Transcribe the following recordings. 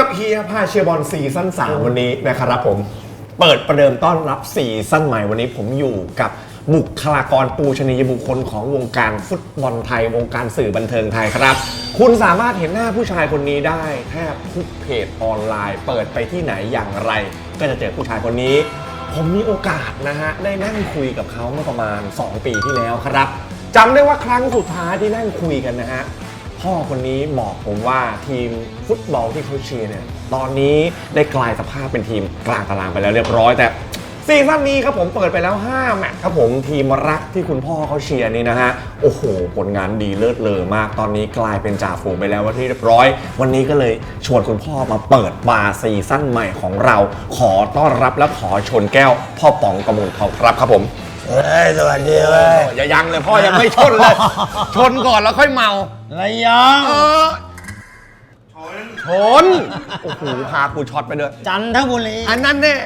กับเฮียพาเชียร์บอลซีซั่น3วันนี้นะครับผมเปิดประเดิมต้อนรับซีซั่นใหม่วันนี้ผมอยู่กับบุคลากรปูชนียบุคคลของวงการฟุตบอลไทย วงการสื่อบันเทิงไทยครับ คุณสามารถเห็นหน้าผู้ชายคนนี้ได้แทบทุกเพจออนไลน์ เปิดไปที่ไหนอย่างไร ก็จะเจอผู้ชายคนนี้ ผมมีโอกาสนะฮะ ได้นั่งคุยกับเขาเมื่อประมาณ 2 ปีที่แล้วครับจำได้ว่าครั้งสุดท้ายที่นั่งคุยกันนะฮะ พ่อคนนี้บอกผมว่าทีมฟุตบอลที่เขาเชียร์เนี่ยตอนนี้ได้กลายสภาพเป็นทีมกลางตารางไปแล้วเรียบร้อยแต่ซีซั่นนี้ครับผมเปิดไปแล้ว5แมตช์ครับผมทีมรักที่คุณพ่อเขาเชียร์นี่นะฮะ โอ้โห ผลงานดีเลิศเลอมาก ตอนนี้กลายเป็นจ่าฝูงไปแล้วว่าที่เรียบร้อย วันนี้ก็เลยชวนคุณพ่อมาเปิดบาร์ซีซั่นใหม่ของเรา ขอต้อนรับและขอชนแก้ว พ่อป๋องกระมูลทองครับครับผม เฮ้ยสวัสดีเว้ยอย่ายังเลยพ่อยังไม่ชนเลย ชนก่อนแล้วค่อยเมาระยองเออชนโอ้โหพากูช็อตไปเลยจันทบุรีอันนั้นเนี่ย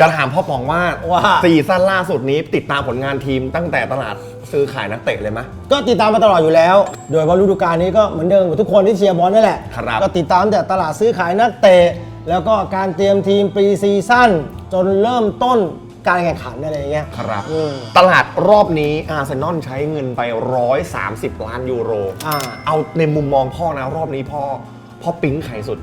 จะถามพ่อปองว่าว่าซีซั่นล่าสุดนี้ติดตามผลงานทีมตั้งแต่ตลาดซื้อขายนักเตะเลยไหมก็ติดตามมาตลอดอยู่แล้ว โดยเฉพาะฤดูกาลนี้ก็เหมือนเดิมกับทุกคนที่เชียร์บอลนี่แหละครับก็ติดตามแต่ตลาดซื้อขายนักเตะแล้วก็การเตรียมทีมปรีซีซั่นจนเริ่มต้น การแข่งขันอะไรอย่างเงี้ยครับ อืม ตลาดรอบนี้อาร์เซนอลใช้เงินไป 130 ล้านยูโร อ่า เอาในมุมมองพ่อนะรอบนี้พ่อพ่อปิ๊งใครสุด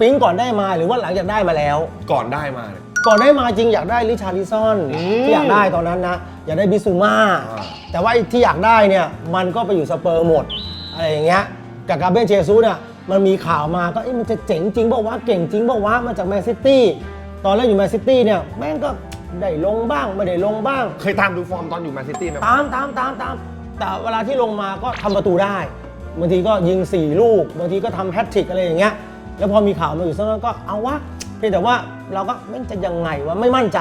ปิ๊งก่อนได้มาหรือว่าหลังจากได้มาแล้ว ก่อนได้มาเนี่ย ก่อนได้มาจริงอยากได้ริชาร์ลิซอนอืมที่อยากได้ตอนนั้นนะ อยากได้บิซูมาอ่า แต่ว่าไอ้ที่อยากได้เนี่ยมันก็ไปอยู่สเปอร์หมด อะไรอย่างเงี้ยกับกาเบรียลเจซุสเนี่ยมันมีข่าวมาก็เอ๊ะมันจะเจ๋งจริงบอกว่าวะเก่งจริงบอกว่าวะมาจากแมนซิตี้ตอนแรกอยู่แมนซิตี้เนี่ยแม่งก็ ได้ลงบ้างไม่ได้ลงบ้าง เคยตามดูฟอร์มตอนอยู่แมนซิตี้ไหมตามตามตามตามแต่เวลาที่ลงมาก็ทำประตูได้บางทีก็ยิง 4 ลูกบางทีก็ทำแฮตทริกอะไรอย่างเงี้ยแล้วพอมีข่าวมาอยู่สักนั้นก็เอาวะเพียงแต่ว่าเราก็แม่งจะยังไงวะไม่มั่นใจ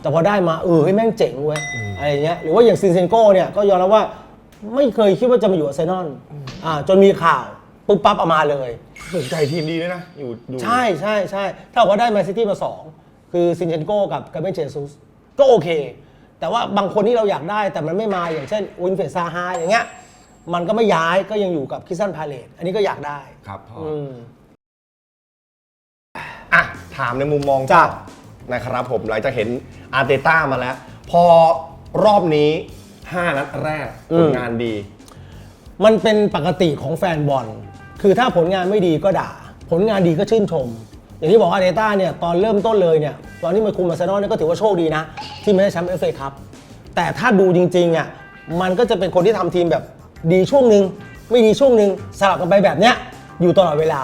แต่พอได้มาเออเฮ้ยแม่งเจ๋งเว้ยอะไรอย่างเงี้ยหรือว่าอย่างซินเซนโก้เนี่ยก็ยอมรับว่าไม่เคยคิดว่าจะมาอยู่อาร์เซนอลอ่าจนมีข่าวปุ๊บปั๊บเอามาเลยสนใจทีมดีด้วยนะอยู่อยู่ใช่ใช่ใช่ถ้าบอกว่าได้แมนซิตี้มา2 คือซินเชนโก้กับกาเบนเจซุสก็โอเค แต่ว่าบางคนที่เราอยากได้แต่มันไม่มาอย่างเช่นวินเฟสซาฮาอย่างเงี้ยมันก็ไม่ย้ายก็ยังอยู่กับคิสซันพาเลตอันนี้ก็อยากได้ครับพ่อออืม อะถามในมุมมองจ้ะ นะครับผมหลังจากเห็นอาร์เตต้ามาแล้ว พอรอบนี้ 5 นัดแรกผลงานดี มันเป็นปกติของแฟนบอล คือถ้าผลงานไม่ดีก็ด่า ผลงานดีก็ชื่นชม อย่างที่บอกว่าเดต้าเนี่ยตอนเริ่มต้นเลยเนี่ยตอนที่มาคุมอาร์เซนอลเนี่ยก็ถือว่าโชคดีนะ ที่ไม่ได้แชมป์เอฟเอคัพแต่ถ้าดูจริงๆอะมันก็จะเป็นคนที่ทำทีมแบบดีช่วงหนึ่งไม่ดีช่วงหนึ่งสลับกันไปแบบเนี้ยอยู่ตลอดเวลา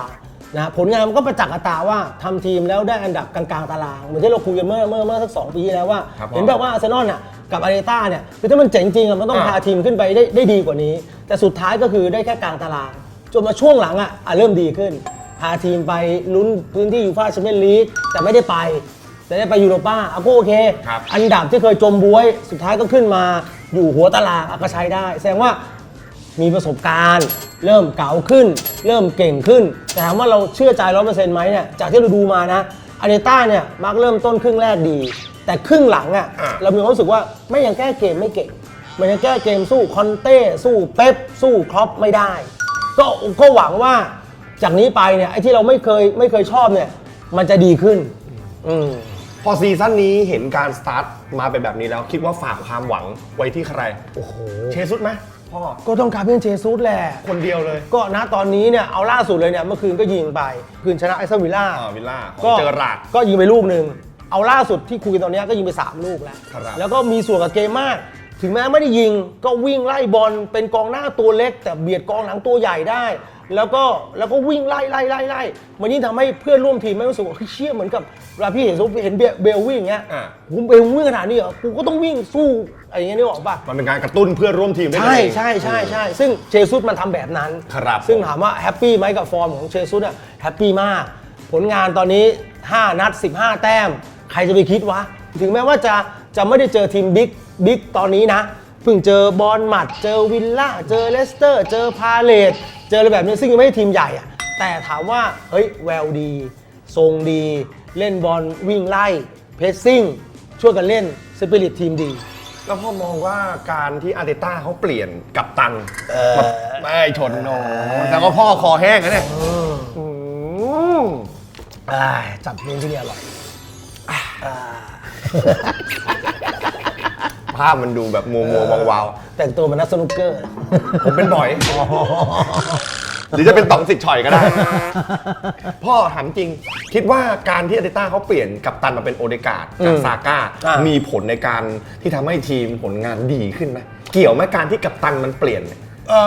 นะผลงานมันก็ประจักษ์กับตาว่าทำทีมแล้วได้อันดับกลางๆตารางเหมือนที่เราคุยกันเมื่อเมื่อเมื่อสักสองปีที่แล้วว่าครับผมเห็นแบบว่าอาร์เซนอลน่ะกับอาร์เตต้าเนี่ยคือถ้ามันเจ๋งจริงอะมันต้องอ่าพาทีมขึ้นไปได้ได้ดีกว่านี้ แต่สุดท้ายก็คือได้แค่กลางตาราง จนมาช่วงหลังอะอะเริ่มดีขึ้น พาทีมไปลุ้นพื้นที่ยูฟ่าแชมเปี้ยนลีกแต่ไม่ได้ไป แต่ได้ไปยูโรป้าอะก็โอเค ครับอันดับที่เคยจมบวย สุดท้ายก็ขึ้นมาอยู่หัวตารางอะก็ใช้ได้ แสดงว่ามีประสบการณ์ เริ่มเก๋าขึ้น เริ่มเก่งขึ้น แต่ถามว่าเราเชื่อใจร้อยเปอร์เซ็นต์ไหมเนี่ยจากที่เราดูมานะอาร์เดต้าเนี่ยมักเริ่มต้นครึ่งแรกดี แต่ครึ่งหลังอะอะเรามีความรู้สึกว่าไม่ยังแก้เกมไม่เก่งมันยังแก้เกมสู้คอนเต้สู้เป๊ปสู้ครอปไม่ได้ ก็ก็หวังว่า จากนี้ไปเนี่ยไอ้ที่เราไม่เคยไม่เคยชอบเนี่ย มันจะดีขึ้น อืม พอซีซั่นนี้เห็นการสตาร์ทมาเป็นแบบนี้แล้ว คิดว่าฝากความหวังไว้ที่ใคร โอ้โห เชซุดไหมพ่อก็ต้องการเพื่อนเจซุสแหละ คนเดียวเลย ก็นะตอนนี้เนี่ยเอาล่าสุดเลยเนี่ยเมื่อคืนก็ยิงไป คืนชนะไอซ์วิลล่า อ่าวิลล่าของก็เจอราร์ด ก็ยิงไปลูกหนึ่ง เอาล่าสุดที่คุยกันตอนเนี้ยก็ยิงไป 3 ลูกแล้ว ครับแล้วก็มีส่วนกับเกมมาก ถึงแม้ไม่ได้ยิงก็วิ่งไล่บอลเป็นกองหน้าตัวเล็ก แต่เบียดกองหลังตัวใหญ่ได้ แล้วก็แล้วก็วิ่งไล่ไล่ไล่ไล่มันยิ่งทำให้เพื่อนร่วมทีมไม่รู้สึกว่าเฮ้ยเชี่ยเหมือนกับเวลาพี่เห็นเห็นเบลเบลวิ่งอย่างเงี้ยอ่า ผมเบลวิ่งขนาดนี้เหรอกูก็ต้องวิ่งสู้อะไรอย่างเงี้ยนึกออกปะ มันเป็นการกระตุ้นเพื่อนร่วมทีมได้ใช่เลยใช่ใช่ใช่ซึ่งเชซุสมันทำแบบนั้น ครับซึ่งถามว่าแฮปปี้ไหมกับฟอร์มของเชซุสอะแฮปปี้มาก ผลงานตอนนี้ 5 นัด 15 แต้ม ใครจะไปคิดวะ ถึงแม้ว่าจะจะไม่ได้เจอทีมบิ๊กบิ๊กตอนนี้นะเพิ่งเจอบอลหมัด เจอวิลล่า เจอเลสเตอร์ เจอพาเลตเจออะไรแบบนี้ซึ่งยังไม่ใช่ทีมใหญ่อะแต่ถามว่า เฮ้ย แววดี ทรงดี เล่นบอลวิ่งไล่ เพสซิ่ง ช่วยกันเล่นสปิริตทีมดี แล้วพ่อมองว่าการที่อาร์เตต้าเขาเปลี่ยนกับตันเออไม่ชนโนแต่ว่าพ่อคอแห้งนะเนี่ยมอ่าจับเลี้ยงที่นี่อร่อย ภาพมันดูแบบมัวมัววาววาวแต่งตัวเป็นนักสนุกเกอร์ ๆผมเป็นบ่อย หรือจะเป็นต๋องสิทธิ์ฉ่อยก็ได้ พ่อถามจริง คิดว่าการที่อาร์เตต้าเขาเปลี่ยนกัปตันมาเป็นโอเดการ์ดจากอืมซาก้า อ่ามี มีผลในการที่ทำให้ทีมผลงานดีขึ้นไหมเกี่ยวไหมการที่กัปตันมันเปลี่ยนเนี่ยเอ่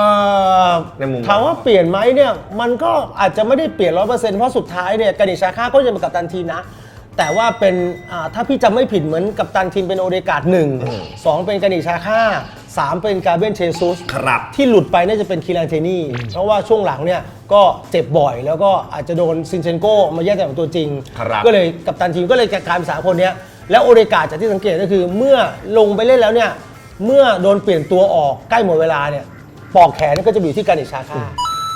อในมุมถามว่าเปลี่ยนไหมเนี่ยมันก็อาจจะไม่ได้เปลี่ยนร้อยเปอร์เซ็นต์เพราะสุดท้ายเนี่ยกานิชาค่าก็ยังเป็นกัปตันทีมนะ แต่ว่าเป็นอ่าถ้าพี่จำไม่ผิดเหมือนกัปตันทีมเป็นโอเดการ์ดหนึ่งสองเป็นกานิชาค่าสามเป็นกาเบนเชนซุส ครับ ที่หลุดไปน่าจะเป็นคีรันเทนี่ เพราะว่าช่วงหลังเนี่ยก็เจ็บบ่อย แล้วก็อาจจะโดนซินเชนโกมาแย่งตำแหน่งตัวจริง ครับก็เลยกัปตันทีมก็เลยกลายเป็นสามคนเนี้ยแล้วโอเดการ์ดจากที่สังเกตก็คือเมื่อลงไปเล่นแล้วเนี่ยเมื่อโดนเปลี่ยนตัวออกใกล้หมดเวลาเนี่ยปอกแขนก็จะไปอยู่ที่กานิชาค่า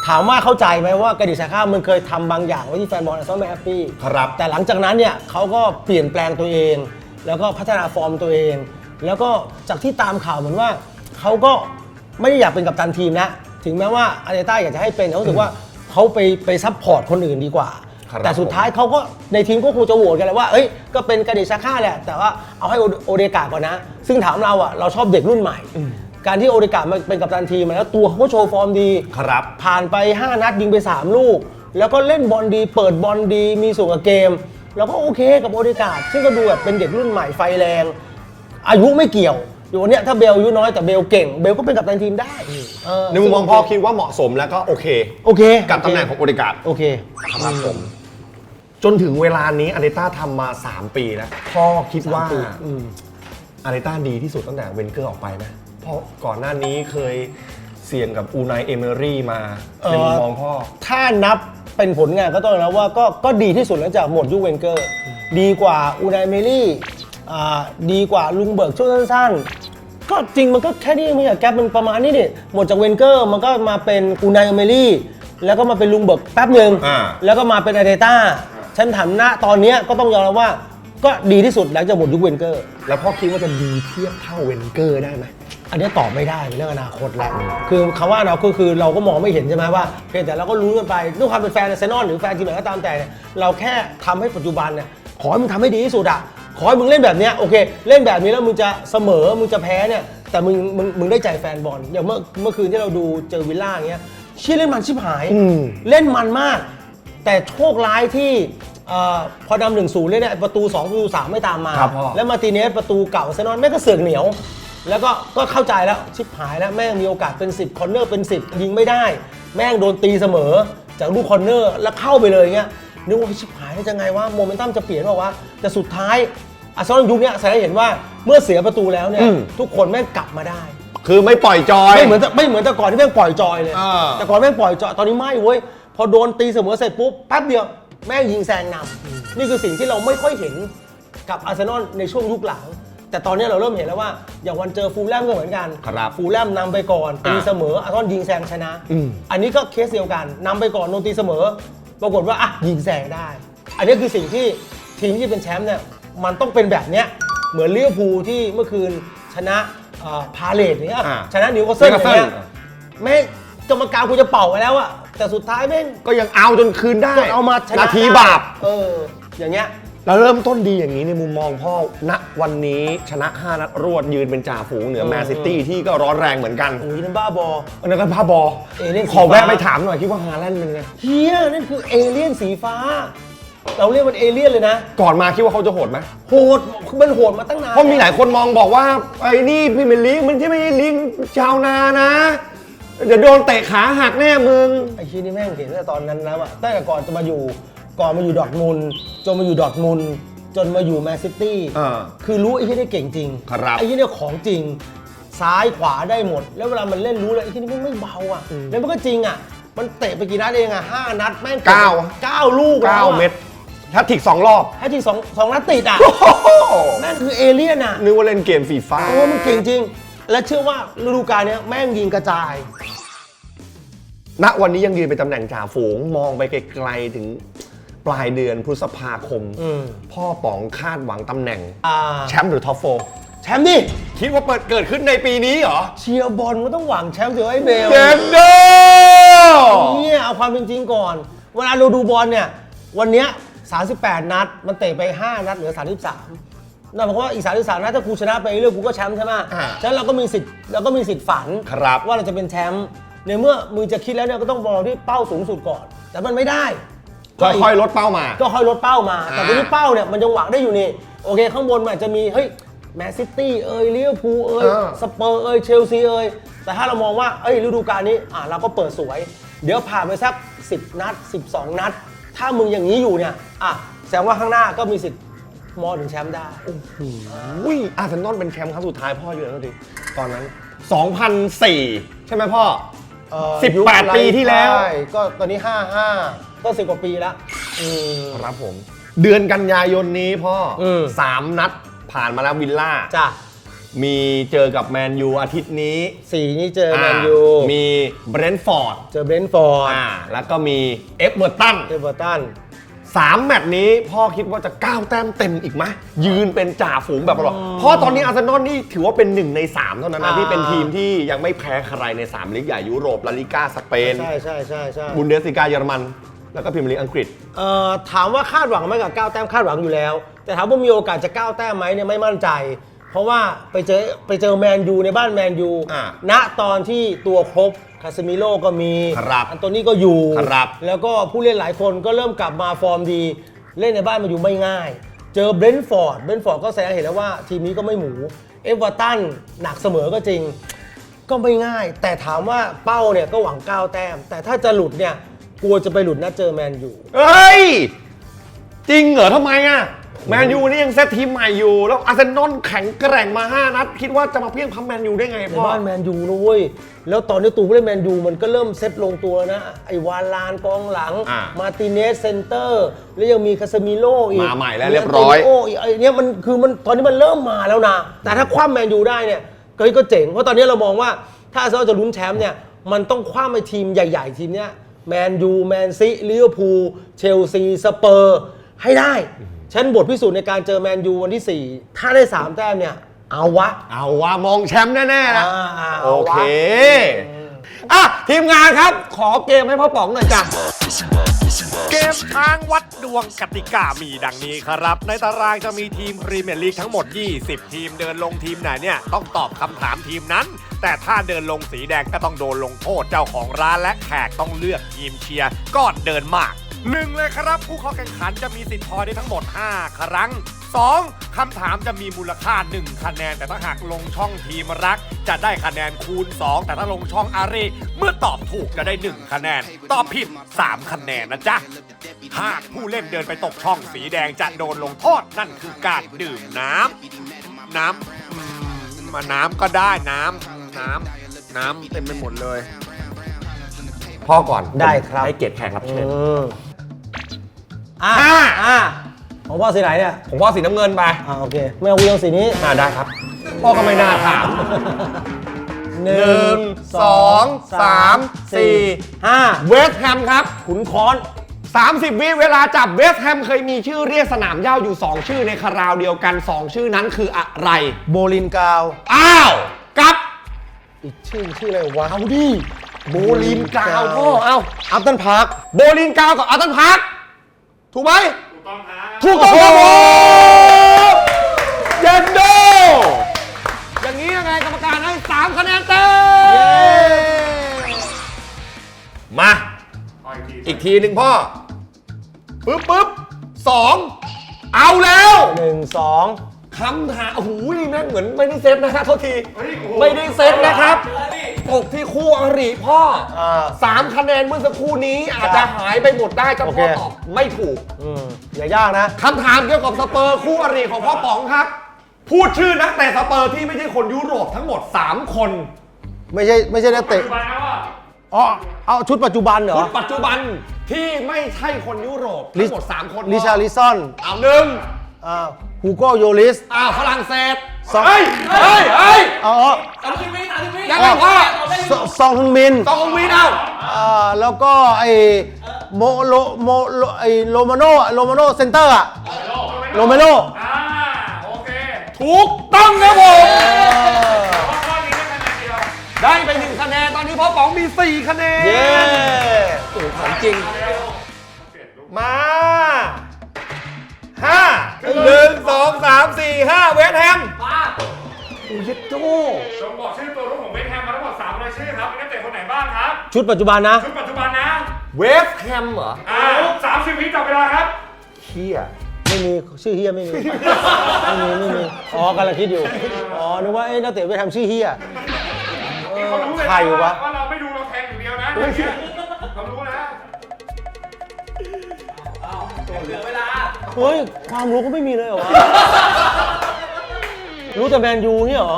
ถามว่าเข้าใจไหมว่ากานิชาค่ามันเคยทำบางอย่างไว้ที่แฟนบอลอาร์เซนอลไม่แฮปปี้ครับ แต่หลังจากนั้นเนี่ยเขาก็เปลี่ยนแปลงตัวเอง แล้วก็พัฒนาฟอร์มตัวเอง แล้วก็จากที่ตามข่าวเหมือนว่าเขาก็ไม่ได้อยากเป็นกัปตันทีมนะ ถึงแม้ว่าอาร์เตต้าอยากจะให้เป็นเขารู้สึกว่าเขาไปไปซัพพอร์ตคนอื่นดีกว่า ครับแต่สุดท้ายเขาก็ในทีมก็คงจะโหวตกันแหละว่าเอ้ยก็เป็นกาเดชาค่าแหละ แต่ว่าเอาให้โอโอเดกาก่อนนะ ซึ่งถามเราอะเราชอบเด็กรุ่นใหม่ การที่โอเดกามาเป็นกัปตันทีมมาแล้วตัวเขาก็โชว์ฟอร์มดี ครับ ผ่านไป 5 นัดยิงไป 3 ลูก แล้วก็เล่นบอลดี เปิดบอลดีมีส่วนกับเกม แล้วก็โอเคกับโอเดกาดซึ่งก็ดูแบบเป็นเด็กรุ่นใหม่ไฟแรง อายุไม่เกี่ยวอยู่วันเนี้ยถ้าเบลอายุน้อยแต่เบลเก่ง เบลก็เป็นกัปตันทีมได้เออในมุมมองพ่อคิดว่าเหมาะสมแล้วก็โอเค โอเคกับตำแหน่งของโอเดการ์ดโอเค ครับผม จนถึงเวลานี้อาร์เตต้าทำมา 3 ปีแล้ว พ่อคิดว่าสามปีอืมอาร์เตต้าดีที่สุดตั้งแต่เวนเกอร์ออกไปไหม เพราะก่อนหน้านี้เคยเสี่ยงกับอูนายเอเมอรี่มาในมุมมองพ่อ ถ้านับเป็นผลงานก็ต้องยอมรับว่าก็ก็ดีที่สุดหลังจากหมดยุคเวนเกอร์ ดีกว่าอูนายเมลี่อ่าดีกว่าลุงเบิร์กช่วงสั้นๆ ก็จริงมันก็แค่นี้ไม่ใช่แกปมันประมาณนี้นี่หมดจากเวนเกอร์มันก็มาเป็นอูนายเมลี่แล้วก็มาเป็นลุงเบิร์กแป๊บหนึ่งอ่า แล้วก็มาเป็นอาร์เตต้าฉันถามณตอนเนี้ยก็ต้องยอมรับว่าก็ดีที่สุดหลังจากหมดยุคเวนเกอร์ แล้วพ่อคิดว่าจะดีเทียบเท่าเวนเกอร์ได้ไหม อันนี้ตอบไม่ได้เป็นเรื่องอนาคตแล้วคือคำว่าอนาคตคือเราก็มองไม่เห็นใช่ไหมว่าเพียงแต่เราก็รู้กันไปด้วยความเป็นแฟนอาร์เซนอลหรือแฟนทีมไหนก็ตามแต่เนี่ยเราแค่ทำให้ปัจจุบันเนี่ยขอให้มึงทำให้ดีที่สุดอะขอให้มึงเล่นแบบเนี้ยโอเค เล่นแบบนี้แล้วมึงจะเสมอมึงจะแพ้เนี่ยแต่มึงมึงมึงได้ใจแฟนบอลอย่างเมื่อเมื่อคืนที่เราดูเจอวิลล่าอย่างเงี้ยเชี่ยเล่นมันชิบหายอืมเล่นมันมาก แต่โชคร้ายที่เอ่อพอนำหนึ่งศูนย์เล่นเนี่ยประตู2ประตู3ไม่ตามมาครับพ่อแล้วมาร์ติเนสประตูเก่าอาร์เซนอลแม่งก็เสือกเหนียว แล้วก็ก็เข้าใจแล้วชิบหายแล้วแม่งมีโอกาสเป็น 10 คอนเนอร์เป็น 10 ยิงไม่ได้ แม่งโดนตีเสมอ จากลูกคอนเนอร์แล้วเข้าไปเลยเงี้ยนึกว่าชิบหายแล้วจะไงว่าโมเมนตัมจะเปลี่ยนเปล่าวะแต่สุดท้ายอาร์เซนอลยุคเนี้ยแสดงให้เห็นว่าเมื่อเสียประตูแล้วเนี่ยอืม ทุกคนแม่งกลับมาได้ คือไม่ปล่อยจอย ไม่เหมือนแต่ไม่เหมือนแต่ก่อนที่แม่งปล่อยจอยเลย อ่า แต่ก่อนแม่งปล่อยจอยตอนนี้ไม่เว้ย พอโดนตีเสมอเสร็จปุ๊บแป๊บเดียวแม่งยิงแซงนำนี่คือสิ่งที่เราไม่ค่อยเห็นกับอาร์เซนอลในช่วงยุคหลัง แต่ตอนนี้เราเริ่มเห็นแล้วว่า อย่างวันเจอฟูลแลมก็เหมือนกันครับฟูลแลมนำไปก่อนตีอ่าเสมออาร์เซนอลยิงแซงชนะ อืม อันนี้ก็เคสเดียวกันนำไปก่อนโดนตีเสมอ ปรากฏว่าอะยิงแซงได้ อันนี้คือสิ่งที่ทีมที่เป็นแชมป์เนี่ยมันต้องเป็นแบบเนี้ยเหมือนลิเวอร์พูลที่เมื่อคืนชนะเอ่อพาเลตอย่างเงี้ยอ่าชนะนิวคาสเซิลอย่างเงี้ย Newcastle แม่งกรรมการกูจะเป่าไปแล้วอะแต่สุดท้ายแม่ง ก็ยังเอาจนคืนได้ก็เอามาชนะนาทีได้บาป เออ อย่างเงี้ย เราเริ่มต้นดีอย่างนี้ในมุมมองพ่อณวันนี้ชนะ 5 นัดรวดยืนเป็นจ่าฝูงเหนือเออแมนซิตี้ที่ก็ร้อนแรงเหมือนกันโอ้ยนั่นบ้าบออันนั้นก็พาบอเอเลี่ยนสีขอแวะฟ้าไปถามหน่อยคิดว่าฮาแลนด์เป็นไงเฮียนั่นคือเอเลี่ยนสีฟ้า เราเรียกมันเอเลี่ยนเลยนะก่อนมาคิดว่าเขาจะโหดไหมโหดมันโหดมาตั้งนานเพราะมีหลายคนมองบอกว่าไอ้นี่พรีเมียร์ลีกมันจะไม่ใช่ลีกชาวนานะเดี๋ยวโดนเตะขาหักแน่มึงไอ้ชี้ยนี่แม่งเห็นตั้งแต่ตอนนั้นแล้วอะตั้งแต่ก่อนจะมาอยู่ ก่อนมาอยู่ดอร์ทมุนด์จนมาอยู่ดอร์ทมุนด์จนมาอยู่แมนซิตี้อ่าคือรู้ไอ้ที่นี่เก่งจริงครับ ไอ้ที่นี่ของจริง ซ้ายขวาได้หมด แล้วเวลามันเล่นรู้เลยไอ้ที่นี่ไม่เบาอะแล้วมันก็จริงอะ มันเตะไปกี่นัดเองอะห้านัดแม่งเก้า เก้าลูกแล้วอะ9 เม็ดถ้าถิกสองรอบแค่จริงสองสองนัดติดอะโอ้โหแม่งคือเอเลี่ยนอะ นึกว่าเล่นเกมฟีฟ่า โอ้มันเก่งจริง และเชื่อว่าฤดูกาลเนี้ยแม่งยิงกระจาย ณวันนี้ยังยืนเป็นตำแหน่งจ่าฝูงมองไปไกลๆถึง ปลายเดือนพฤษภาคมอืมพ่อป๋องคาดหวังตำแหน่ง อ่าแชมป์หรือท็อปโฟร์แชมป์ดิคิดว่าเปิดเกิดขึ้นในปีนี้เหรอเชียร์บอลก็ต้องหวังแชมป์เดี๋ยวไอ้เบล เจนโดเนี่ยเอาความเป็นจริงก่อน เวลาเราดูบอลเนี่ย วันเนี้ย38 นัด มันเตะไป 5 นัดเหลือ 33นั่นหมายความว่าอีก 33 นัดถ้ากูชนะไปเรื่อยกูก็แชมป์ใช่ไหมอ่าฉะนั้นเราก็มีสิทธิ์เราก็มีสิทธิ์ฝัน ครับ ว่าเราจะเป็นแชมป์ในเมื่อมึงจะคิดแล้วเนี่ยก็ต้องมองที่เป้าสูงสุดก่อน แต่มันไม่ได้ ค่อยๆลดเป้ามา ก็ค่อยลดเป้ามา แต่อ่าทีนี้เป้าเนี่ยมันยังหวังได้อยู่นี่ โอเค ข้างบนมันอาจจะมี เฮ้ยแมนซิตี้เอยลิเวอร์พูลเอยเออสเปอร์เอยเชลซีเอยแต่ถ้าเรามองว่าเอ้ยฤดูกาลนี้อะเราก็เปิดสวย เดี๋ยวผ่านไปสัก 10 นัด 12 นัด ถ้ามึงอย่างนี้อยู่เนี่ยอะแสดงว่าข้างหน้าก็มีสิทธิ์มองถึงแชมป์ได้อุ้ยอาร์เซนอลเป็นแชมป์ครั้งสุดท้ายพ่ออยู่แล้วดิตอนนั้น 2004 ใช่ไหมพ่อเอ่อ18ยุคอะไรปีที่แล้วใช่ก็ตอนนี้ 55 ก็10กว่าปีแล้วอืมครับผม เดือนกันยายนนี้พ่ออม สามนัดผ่านมาแล้ววิลล่า จ้ะมีเจอกับแมนยูอาทิตย์นี้สี่นี่เจอแมนยูอ่ามีเบรนท์ฟอร์ดเจอเบรนท์ฟอร์ดอ่าแล้วก็มีเอฟเวอร์ตันเอเวอร์ตัน สามแมตช์นี้พ่อคิดว่าจะก้าวแต้มเต็มอีกไหมยืนเป็นจ่าฝูงแบบหรอเพราะตอนนี้อาร์เซนอลนี่ถือว่าเป็นหนึ่งใน3เท่านั้นนะอ่า ที่เป็นทีมที่ยังไม่แพ้ใครใน3ลีกใหญ่ยุโรปลาลิก้าสเปน ใช่ใช่ใช่ใช่บุนเดสลิกาเยอรมัน แล้วก็พรีเมียร์ลีกอังกฤษ เอ่อถามว่าคาดหวังไหมกับก้าวแต้มคาดหวังอยู่แล้ว แต่ถามว่ามีโอกาสจะก้าวแต้มไหมเนี่ยไม่มั่นใจ เพราะว่าไปเจอไปเจอแมนยูในบ้านแมนยูอ่าณตอนที่ตัวครบคาสมิโลก็มีครับอันโตนี่ก็อยู่ ครับแล้วก็ผู้เล่นหลายคนก็เริ่มกลับมาฟอร์มดี เล่นในบ้านแมนยูไม่ง่าย เจอเบรนท์ฟอร์ดเบรนท์ฟอร์ดก็แสดงให้เห็นแล้วว่าทีมนี้ก็ไม่หมูเอเวอร์ตันหนักเสมอก็จริง ก็ไม่ง่าย แต่ถามว่าเป้าเนี่ยก็หวังก้าวแต้ม แต่ถ้าจะหลุดเนี่ย กลัวจะไปหลุดนัดเจอแมนยูเอ้ย จริงเหรอทำไมอะ แมนยูนี่ยังเซตทีมใหม่อยู่ แล้วอาร์เซนอลแข็งแกร่งมา 5 นัด คิดว่าจะมาเพียงพัมแมนยูได้ไงในพ่อบ้านแมนยูนะเว้ยแล้วตอนนี้ตัวผู้เล่นแมนยูมันก็เริ่มเซตลงตัวแล้วนะ ไอ้วานลานกองหลัง อ่ามาร์ติเนสเซนเตอร์ แล้วยังมีคาสมิโลอีกมาใหม่แล้วเรียบร้อยมีนโตนิโอีกไอ้เนี่ยมันคือมันตอนนี้มันเริ่มมาแล้วนะ แต่ถ้าคว่ำแมนยูได้เนี่ยก็ก็เจ๋ง เพราะตอนนี้เรามองว่าถ้าอาร์เซนอลจะลุ้นแชมป์เนี่ยมันต้องคว้าไอ้ทีมใหญ่ ๆ ทีมเนี้ย แมนยู แมนซีลิเวอร์พูลเชลซี สเปอร์ ให้ได้ฉันบทพิสูจน์ในการเจอแมนยูวันที่สี่ถ้าได้สามแต้มเนี่ย เอาวะ เอาว่ามองแชมป์แน่ๆนะอ่าอ่าโอเอาวะเคอะทีมงานครับ ขอเกมให้พ่อป๋องหน่อยจ้ะ เกมทางวัด ดวงกติกามีดังนี้ครับ ในตารางจะมีทีมพรีเมียร์ลีกทั้งหมด 20 ทีมเดินลงทีมไหนเนี่ยต้องตอบคำถามทีมนั้น แต่ถ้าเดินลงสีแดงก็ต้องโดนลงโทษเจ้าของร้านและแขกต้องเลือกทีมเชียร์ก่อนเดินมากหนึ่งเลยครับ ผู้เข้าแข่งขันจะมีสิทธิ์พอยได้ทั้งหมด 5 ครั้ง 2. คำถามจะมีมูลค่า 1 คะแนน แต่ถ้าหากลงช่องทีมรัก จะได้คะแนนคูณ 2 แต่ถ้าลงช่องอารีเมื่อตอบถูกจะได้ 1 คะแนน ตอบผิด 3 คะแนนนะจ๊ะ หากผู้เล่นเดินไปตกช่องสีแดงจะโดนลงโทษนั่นคือการดื่มน้ำน้ำอืมมาน้ำก็ได้น้ำน้ำน้ำเต็มไปหมดเลย พ่อก่อนได้ครับ ให้เกียรติแขกรับเชิญ อ่าอ่าอ่า ของพ่อสีไหนเนี่ยผมว่าสีน้ำเงินไป อ่าโอเคไม่เอาวีเอาสีนี้อ่าได้ครับ พ่อก็ไม่น่าถามหหนึ่งสองสามสี่ห้าเวสต์แฮมครับ ขุนค้อน 30 วิเวลาจับเวสต์แฮมเคยมีชื่อเรียกสนามหญ้าอยู่ 2 ชื่อในคาราวเดียวกัน 2 ชื่อนั้นคืออะไร โบลินกาว อ้าวกับอีกชื่อชื่ออะไรวะเอาดิโบลินกาวพ่อเอ้าอัพตันพาร์คโบลินกาวกับอัลตันพาร์คถูกไหมถูก ต้องครับถูกต้องครับผมเยนโดอย่างนี้ยังไงกรรมการให้3คะแนนเต็มมาอีกทีหนึ่งพ่อปึ๊บปึ๊บสองเอาแล้วหนึ่งสองคำถามโอ้โหแม่งเหมือนไม่ได้เซตนะฮะโทษทีไม่ได้เซตนะครับ ตกที่คู่อริพ่ออ่าสามคะแนนเมื่อสักครู่นี้อาจจะหายไปหมดได้ก็โอพ่เคอตอบไม่ถูกอืมอย่ายากนะ คำถามเกี่ยวกับสเปอร์คู่อริของพ่อป๋องครับ พูดชื่อนักเตะสเปอร์ที่ไม่ใช่คนยุโรปทั้งหมด 3 คนไม่ใช่ไม่ใช่นักเตะอ๋อเอาชุดปัจจุบันเหรอ คนปัจจุบันที่ไม่ใช่คนยุโรปทั้งหมด 3 คนลิชาลิซอนเอาหนึ่งอ่าฮูโกโยลิสอ้าวฝรั่งเศส สองเฮ้ยเฮ้ยเฮ้ยอ๋อยังไงพ่อซซองฮึงมินสองวินเอาอ่าแล้วก็ไอโมโลโมโลไอโรมาโนโรมาโนเซนเตอร์อะโรเมโลอ่าโอเคถูกต้องครับผมข้อนี้ได้คะแนนเดียวได้ไปหนึ่งคะแนนตอนนี้พ่อป๋องมี4คะแนนเย้โอ้โหของจริงมาห นึ่งสองสามสี่ห้าเวสต์แฮมโอ้ยโจ้จงบอกชื่อตัวรุ่งของเวสต์แฮมมาทั้งหมด3รายชื่อครับเป็นนักเตะคนไหนบ้างครับชุดปัจจุบันนะ ชุดปัจจุบันนะเวสต์แฮมเหรออ่าสามสิบวิจับเวลาครับเฮียไม่มีชื่อเฮียไม่มีไม่มีไม่มีอ๋อกำลังคิดอยู่ อ๋อนึกว่าเอ้ยนักเตะไปทำชื่อเฮียเออเขารู้เลยใครนะวะ ว่าเราไม่ดูเราแทงอย่างเดียวนะอย่างเงี้ยเรารู้นะ เฮ้ย ความรู้ก็ไม่มีเลยเหรอวะรู้แต่แมนยูเนี่ยเหรอ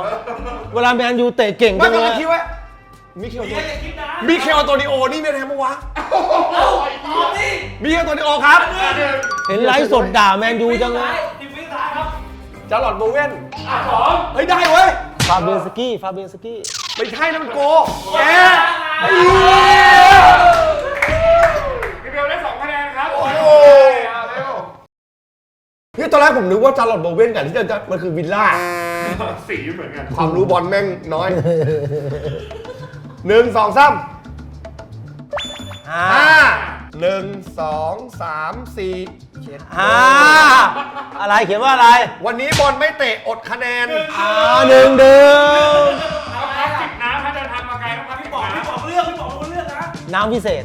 เวลาแมนยูเตะเก่งไม่จังกำเลลังยคิดว่ามิเคลตัวมิเคลตัวดิโอนี่เวสต์แฮมปะวะมิเคลตัวดิโอครับ เห็นไลฟ์สดด่าแมนยูจังเลยจาร์ลอดโบเว่นอะสองเฮ้ยได้เว้ย ฟาเบียนสกี้ฟาเบียนสกี้ ไม่ใช่นั่นมันโกแกพี่เบลได้สองคะแนนครับ โอ้โห เอาเร็ว นี่ตอนแรกผมนึกว่าจาร์ลอดโบเว่นกับที่จะจะมันคือวิลล่า สีเหมือนกันความรู้บอลแม่งน้อยหนึ่งสองสามอ่าห้าหนึ่งสองสามสี่เจ็ดอ่าอะไรเขียนว่าอะไรวันนี้บอลไม่เตะอดคะแนน อ่าหนึ่งเดิมเอาพักจิบน้ำถ้าเดินทางมาไกลต้องพักจิบน้ำน้ำพิเศษ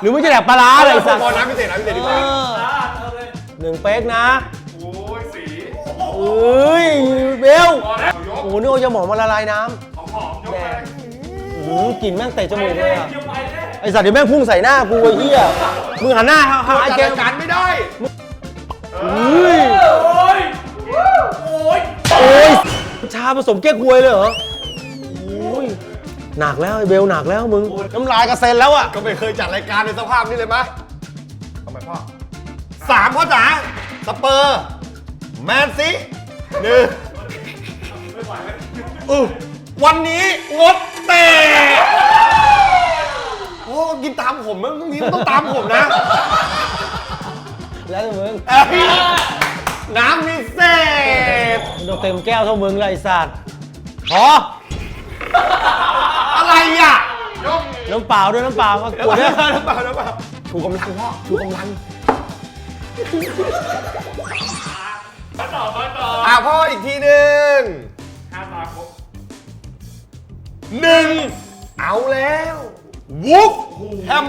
หรือไม่จะแดกปลาร้าอะไรสักบอลน้ำพิเศษน้ำพิเศษดีกว่าหนึ่งเป๊กนะโอ้ยสีเอ้ยเบลพอแล้วยกโอ้โหนี่เอาจะหมองมาละลายน้หอมๆยกไปำหืมกลิ่นแม่งเตะจมูกเลยอะไอสัตว์เดี๋ยวแม่งพุ่งใส่หน้ากูไอ้เหี้ยมึงหันหน้าหาไอ้จัดเกมรายการไม่ได้เฮ้ยโอ้ยโอ้ยโอ้ยชาผสมเก๊กฮวยเลยเหรอโอ้ย หนักแล้วไอ้เบลหนักแล้วมึง น้ำลายกระเซ็นแล้วอะก็ไม่เคยจัดรายการในสภาพนี้เลยมะทำไมพ่อสามพ่อจ๋าสเปอร์ แมนซีหนึ่งอือวันนี้งดเตะโอ้กินตามผมมันนี้มันต้องตามผมนะ แล้วแต่มึงเอ้ยน้ำพิเศษ มันต้องเต็มแก้วเท่ามึงเลยไอ้สัตว์พอ อะไรอะยกน้ำเปล่าด้วยน้ำเปล่ามาเดี๋กวดเนี่ยยวน้ำเปล่าน้ำเปล่าชูกำลังพ่อชูกำลังมาต่อมาต่ออะพ่ออีกทีหนึ่งห้าตาครบหนึ่งเอาแล้ววุ๊กแฮม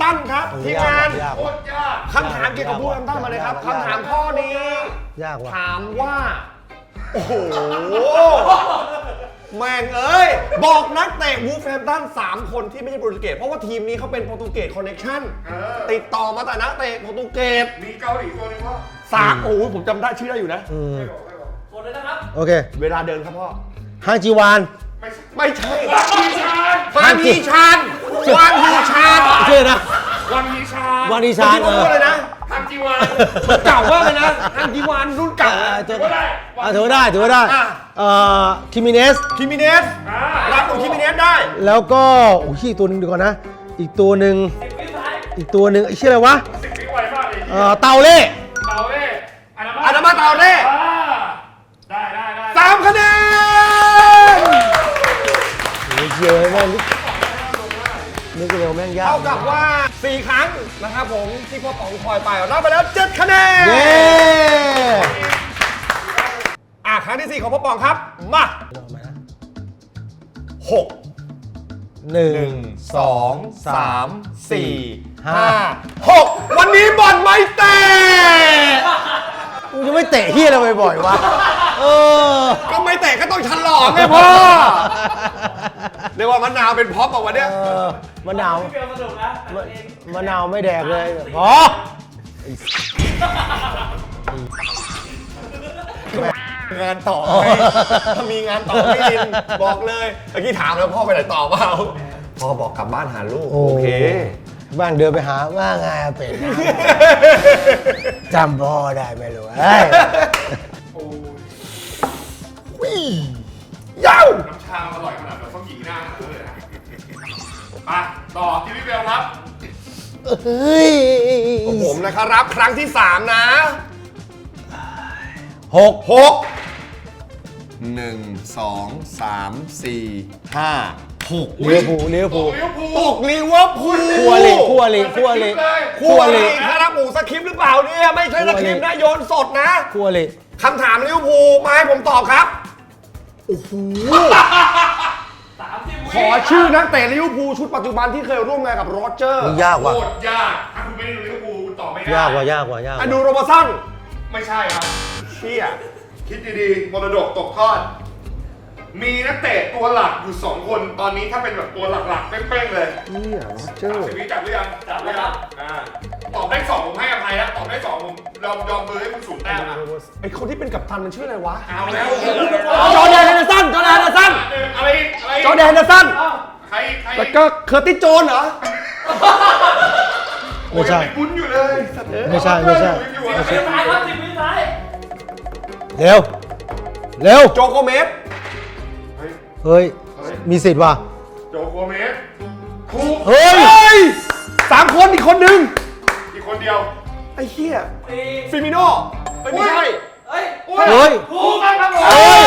ตันครับทีมงานยากโคว่ะตรยากคำถามเกี่ยวกับวูฟแฮมตันมาเลยครับคำถามข้อนี้ ยากว่ะถามว่า โอ้โห แม่งเอ้ย บอกนักเตะวูฟแฮมตัน3 คนที่ไม่ใช่โปรตุเกสเพราะว่าทีมนี้เขาเป็นโปรตุเกสคอนเนคชั่นเออ ติดต่อมาแต่นักเตะโปรตุเกสมีเกาหลีตัวหนึงว่าสามโอ้โหผมจำได้ชื่อได้อยู่นะ อืมไม่บอกไม่บอกโอเคเวลาเดินครับพ่อ ฮางจีวาน ไม่ใช่ไม่ใช่วันฮีชานฟานฮีชานฟานฮีชาน ชื่อนะ วันฮีชานวานิชานที่เอพูอดเลยนะทาง จีวานเก่ามากเลยนะฮันจีวานรุ่นเก่าอ่าถือก็ได้ อ่าถือว่าได้ถือว่าได้อะ เอ่อคิมิเนส คิมิเนสอ่ารับของคิมิเนสได้ แล้วก็โอ้ยอีกตัวหนึ่งเดียวก่อนนะ อีกตัวหนึ่งอีกตัวหนึ่งไอ้ชื่ออะไรวะสิบวิไวมากเลยเอ่อเตาเล่ เตาเล่อานาอานามาเตาเล่ อ่าได้ได้ได้ สามคะแนน โอ้ยเยอะแม่งนึก นึกเร็วแม่งยาก เท่ากับว่า 4 ครั้งนะครับผมที่พ่อป๋องคอยไปรับไปแล้ว 7 คะแนนเย้อะครั้งที่ 4 ของพ่อป๋องครับ มา 6 หนึ่ง1 2 3 4 5 6วันนี้บอลไม่เตะกูจะไม่เตะเฮียอะไรบ่อยๆวะเออ ก็ไม่เตะก็ต้องฉลองไงพ่อ เรียกว่ามะนาวเป็นพ็อปอะวันเนี้ยเออมะนาวมะมะนาวไม่แดกเลยพองานต่อไหมถ้ามีงานต่อไม่ยินบอกเลยเมื่อกี้ถามแล้วพ่อไปไหนต่อเปล่าพ่อบอกกลับบ้านหาลูกโอเค บ้านเดินไปหาว่าไงเป็ดนจำพ่อได้ไหมลูกเอ้ยวิ่งน้ำชาอร่อยขนาดแบบต้องหญิงหน้าเลยไปต่อที่พี่เบลครับเฮ้ยผมนะครับครั้งที่สามนะ หกหกหนึ่งสองสามสี่ห้า หกเลี้ยวผูลเลี้ยวผูลูกลิเวอร์พูลคั่วเละคั่วเละคั่วเละคั่วเละถ้ารับหมูสคริปหรือเปล่าเนี่ยไม่ใช่สคริปนะโยนสดนะคั่วเละคำถามลิเวภูมาให้ผมตอบครับโอ้โหขอชื่อนักเตะลิเวอร์พูลชุดปัจจุบันที่เคยร่วมงานกับโรเจอร์ยากว่ะโคตรยากถ้าคุณไม่ได้ลิเวอร์พูลคุณตอบไม่ได้ยากกว่ายากกว่ายากอะดูโรบสันไม่ใช่ครับเชี่ยคิดดีๆมรดกตกทอด มีนักเตะตัวหลักอยู่2คน ตอนนี้ถ้าเป็นแบบตัวหลักๆเป้งๆเลยเนี่ยโรเจอร์สิบวิจับหรือยังจับหรือยังอ่าตอบได้สองผมให้อภัยแล้วตอบได้สองผมยอมยอมมือให้คุณสูงแต้มนะไอคนที่เป็นกัปตันมันชื่ออะไรวะเอาแล้วจอร์แดนแฮนเดอร์สันจอร์แดนแฮนเดอร์สันอะไรอีกอะไรอีกจอร์แดนแฮนเดอร์สันใครใครแล้วก็เคอร์ติสโจนเหรอไม่ใช่โอ้ยยังคุ้นอยู่เลยไม่ใช่ไม่ใช่ยังอยู่อะสิบวิท้ายครับสิบวิท้ายเร็วเร็วโจโกเมส เฮ้ยเฮ้ย มีสิทธิ์ว่ะ โจโกเมสถูกเฮ้ยเฮ้ย สามคนอีกคนนึง อีกคนเดียว ไอ้เหี้ยสี่ฟิมิโน่ไม่ไม่ใช่เฮ้ยเฮ้ยถูกครับผมเฮ้ย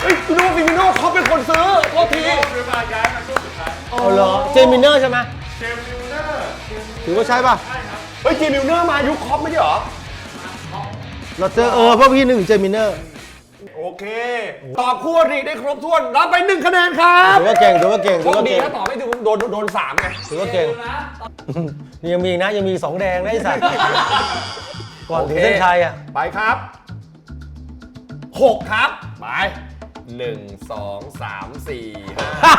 เฮ้ยฟิมิโน่ฟิมิโน่เขาเป็นคนซื้อโทษทีหรือมาย้ายมาช่วงสุดท้ายเอาเหรอ เจมินเนอร์ใช่ไหมเจมส์มิลเนอร์ถือว่าใช่ป่ะเฮ้ยจีมิลเนอร์มายุคคอปไม่ใช่เหรอเราเจอเออเพราะพี่นึกถึงเจมินเนอร์ โอเค ตอบคู่อริได้ครบถ้วน รับไปหนึ่งคะแนนครับถือว่าเก่งถือว่าเก่งโชถือคว่าดีเก่งถ้าตอบไม่ถูกโดนโดนสามไงถือว่าเก่งดูนะนี่ยังมีอีกนะยังมีสองแดงนะไอ้สัตว์ก่อนถึงเส้นชัยอะไปครับหกครับ ไปหนึ่งสองสามสี่ห้า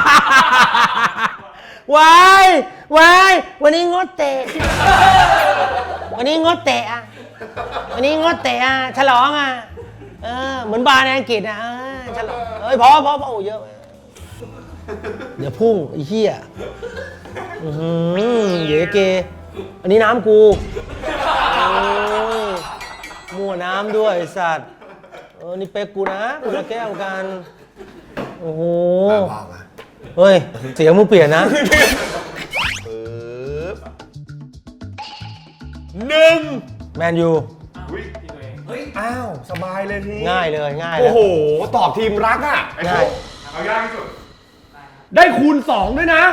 วายวายวันนี้งดเตะ วันนี้งดเตะอะวันนี้งดเตะอะฉลองอะ เออเหมือนบาร์ในอังกฤษอะเออฉลองเอ้ยพอพอพอโอ้เยอะเดี๋ยวพุ่งไอ้เหี้ยอือหือเยเก อันนี้น้ำกูโอ้ยมั่วน้ำด้วยไอ้สัตว์เออนี่เป๊กกูนะคนละแก้วกัน โอ้โหเฮ้ย เสียงมึงเปลี่ยนนะ ปึ๊บหนึ่งแมนยู อุ้ย อ้าว สบายเลยทีง่ายเลยง่ายเลโอ้ย โห ตอบทีมรักอะ ไอ้ง่าโชยคเอายากที่สุดได้คูณ 2 ด้วยนะ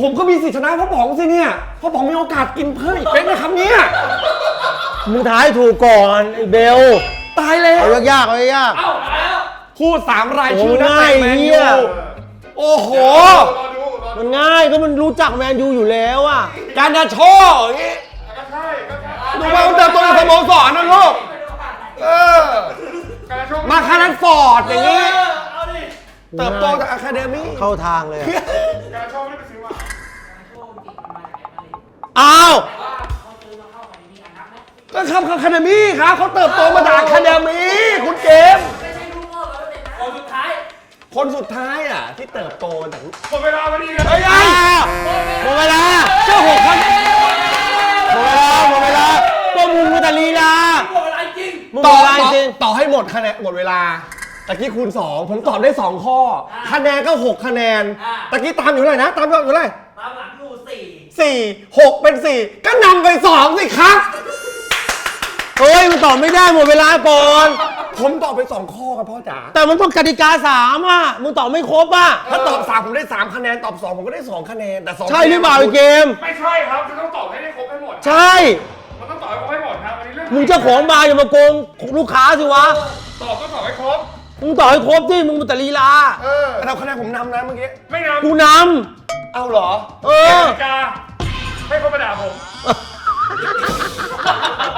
ผมก็มีสิทธิชนะพ่อป๋องสิเนี่ยพ่อป๋องมีโอกาสกินเพิ่มอีกเป๊กนะครับเนี่ยมึงท้ายถูกก่อนไอ้เบลตายแล้วเอายากๆเอายากเอ้ามาแล้วพูดสามรายโอ้ชื่อนักเตะง่ายแมนเหี้ยูย โอ้โห รอดูรอๆดูมันง่ายก็มันรู้จักแมนยูอยู่แล้วอะการนาโชอย่างงี้ก็ใช่ก็ใช่ดูว่ามันเติบโตในสโมสรนะลูก เออการโชคมาคารันฟอร์ดอย่างงี้เออเอาดิเติบโตจากอะคาเดมี่เข้าทางเลยอะการโชคไม่ได้ไปซื้อมาอ้าว ก็ครับอะคาเดมี่ครับเขาเติบโตมาจากอะคาเดมี่คุณเกมไม่ใช่ลูกโม่แล้วเป็นคนสุดท้ายคนสุดท้ายอะ ที่เติบโตมาจากหมดเวลาพอดีเลยเฮ้ยอ้าวหมดเวลาเจ้าหกครับหมดเวลาหมดเวลาก็มึงมาแต่ลีลา หมดเวลาจริง มึงต่อเวลาต่อจริง ต่อให้หมดคะแนนหมดเวลาตะกี้คูณ 2 ผมตอบได้ 2 ข้อ คะแนนก็ 6 คะแนนตะกี้ตามอยู่เท่าไหร่นะ ตามอยู่เท่าไหร่ตามหลังอยู่สี่สี่หกเป็นสี่ก็นำไปสองสิครับ เฮ้ยมึงตอบไม่ได้หมดเวลาก่อน ผมตอบไปสองข้อครับพ่อจ๋าแต่มันต้องกติกาสามอะมึงตอบไม่ครบอะถ้าตอบสามผมได้สามคะแนน ตอบสองผมก็ได้สองคะแนนแต่สองใช่หรือเปล่าไอ้เกม ไม่ใช่ครับจะต้องตอบให้ได้ครบให้หมด ใช่ มันต้องตอบให้ครบให้หมดครับอันนี้เรื่องมึงเจ้าของบาร์อย่ามาโกงลูกค้าสิวะ ตอบก็ตอบให้ครบ มึงต่อให้ครบที่มึงมาแต่ลีลา เออแต่เราคะแนนผมนำนะเมื่อกี้ ไม่นำกูนเอาเหรอำเออ กติกาให้คนมาด่าผม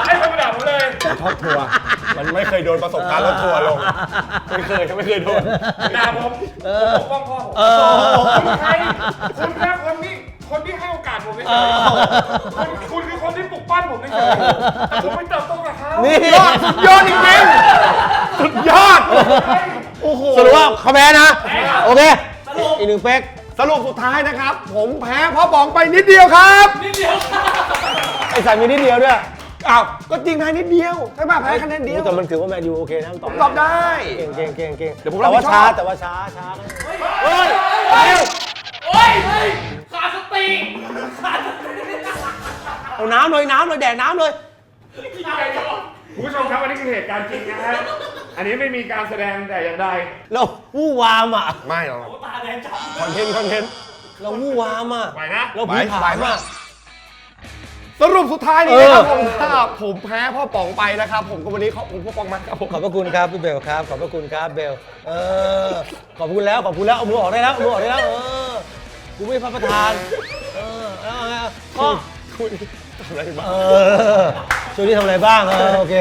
ให้คนมาด่าผมเลยทอดทัวร์มันไม่เคยโดนประสบการณ์รถทัวร์ลง ไม่เคยไม่เคยโดน ด่าผมผมปกป้องพ่อผมเออ คุณใครคุณแค่คนที่ คนที่ให้โอกาสผมเฉยๆคุณคุณคือคนที่ปลุกปั้นผมเฉยๆแต่ผมไม่เติบโตกับเขานี่ ยอดสุดยอดจริงๆสุดยอด โอ้โห สรุปว่าเขาแพ้นะ โอเคสรุปอีกหนึ่งเป๊ก สรุปสุดท้ายนะครับ ผมแพ้เพราะบองไปนิดเดียวครับนิดเดียวไอ้สายมีนิดเดียวด้วยอ้าวก็จริงแพ้นิดเดียวใช่ป่ะแพ้คะแนนเดียวแต่มันถือว่าแมนยูโอเคนะมันตอบตอบได้ เก่งเก่งเก่งเก่งเดี๋ยวผมรับแต่ว่าผิดชช้าอบแต่ว่าช้าช้าเฮ้ยเฮ้ยโอ้ย ขาดสติขาดสติเอาน้ำเลยน้ำเลยแดกน้ำเลยคุณผู้ชมครับอันนี้คือเหตุการณ์จริงนะฮะ อันนี้ไม่มีการแสดงแต่อย่างใด เราวู่วามอะไม่หรอก ตาแดงจับคอนเทนต์คอนเทนต์เราวู่วามอะไปนะ เราผีผามอะสรุปสุดท้ายนี้นะครับผมถ้าผมแพ้พ่อป๋องไปนะครับ ผมก็วันนี้ขอบคุณพ่อป๋องมากครับผมขอบพระคุณครับพี่เบลครับ ขอบพระคุณครับเบล เออ ขอบคุณแล้วขอบคุณแล้วเอามือออกได้แล้วเอามือออกได้แล้วเออ กูไม่พระประธาน เออเอาไงเอาก็คุณทำอะไรบ้าง เออช่วงนี้ทำอะไรบ้างเออโอเค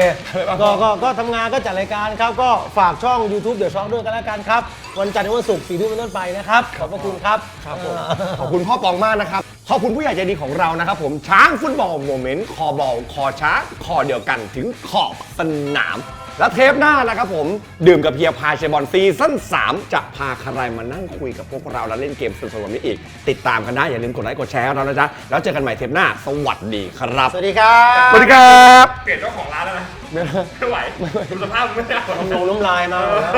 ก็ก็ก็ทำงานก็จัดรายการครับ ก็ฝากช่อง YouTube เดี๋ยวช่องด้วยกันแล้วกันครับ วันจันทร์ถึงวันศุกร์สี่ทุ่มเป็นต้นไปนะครับ ขอบพระคุณครับ ครับผมเออขอบคุณพ่อปองมากนะครับ ขอบคุณผู้ใหญ่ใจดีของเรานะครับผมช้างฟุตบอลโมเมนต์คอบอลคอช้างคอเดียวกันถึงขอบสนาม และเทปหน้านะครับผมดื่มกับเพียพาเชยร์บอลซีซั่น3 จะพาใครมานั่งคุยกับพวกเราและเล่นเกมสนุกๆแบบนี้อีก ติดตามกันได้อย่าลืมกดไลค์กดแชร์เรานะจ๊ะแล้วเจอกันใหม่เทปหน้า สวัสดีครับ สวัสดีครับสวัสดีครับเปลี่ยนเจ้าของร้านแล้วนะไม่ไหวดูสภาพมึงไม่ได้น้ำลงน้ำลายมาหมดแล้ว